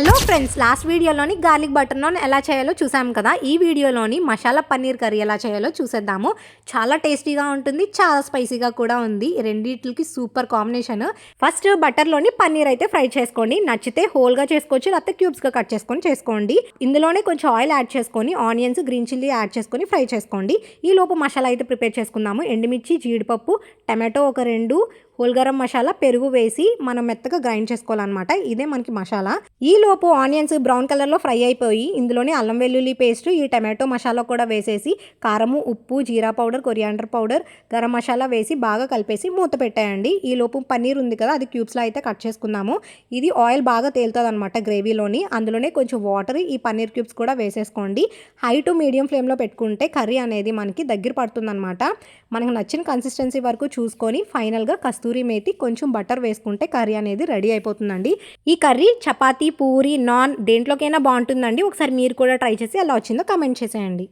Hello friends last వీడియోలోని garlic butter naan ఎలా చేయాలో చూసాం కదా. ఈ వీడియోలోని మసాలా పన్నీర్ కర్రీ ఎలా చేయాలో చూసేద్దాము. చాలా టేస్టీగా ఉంటుంది చాలా స్పైసీగా కూడా ఉంది. ఈ సూపర్ కాంబినేషన్. ఫస్ట్ బటర్లోని పన్నీర్ అయితే ఫ్రై చేసుకోండి. నచ్చితే హోల్గా చేసుకోవచ్చు లేకపోతే క్యూబ్స్గా కట్ చేసుకొని చేసుకోండి. ఇందులోనే కొంచెం ఆయిల్ యాడ్ చేసుకొని ఆనియన్స్ గ్రీన్ చిల్లీ యాడ్ చేసుకొని ఫ్రై చేసుకోండి. ఈ లోపు మసాలా అయితే ప్రిపేర్ చేసుకుందాము. ఎండుమిర్చి జీడిపప్పు టమాటో ఒక రెండు గరం మసాలా పెరుగు వేసి మనం మెత్తగా గ్రైండ్ చేసుకోవాలన్నమాట. ఇదే మనకి మసాలా. ఈ లోపు ఆనియన్స్ బ్రౌన్ కలర్లో ఫ్రై అయిపోయి ఇందులోనే అల్లం వెల్లుల్లి పేస్ట్ ఈ టమాటో మసాలా కూడా వేసేసి కారము ఉప్పు jeera powder coriander powder garam masala వేసి బాగా కలిపేసి మూత పెట్టేయండి. ఈ లోపు పన్నీర్ ఉంది కదా అది క్యూబ్స్లో అయితే కట్ చేసుకుందాము. ఇది ఆయిల్ బాగా తేలుతుంది అనమాట గ్రేవీలోని. అందులోనే కొంచెం వాటర్ ఈ పన్నీర్ క్యూబ్స్ కూడా వేసేసుకోండి. హై టు మీడియం ఫ్లేమ్లో పెట్టుకుంటే కర్రీ అనేది మనకి దగ్గర పడుతుందన్నమాట. మనకు నచ్చిన కన్సిస్టెన్సీ వరకు చూసుకొని ఫైనల్గా కస్తూరి మేతి కొంచెం బటర్ వేసుకుంటే కర్రీ అనేది రెడీ అయిపోతుందండి. ఈ కర్రీ చపాతీ పూరి నాన్ దేంట్లోకైనా బాగుంటుందండి. ఒకసారి మీరు కూడా ట్రై చేసి ఎలా వచ్చిందో కమెంట్ చేసేయండి.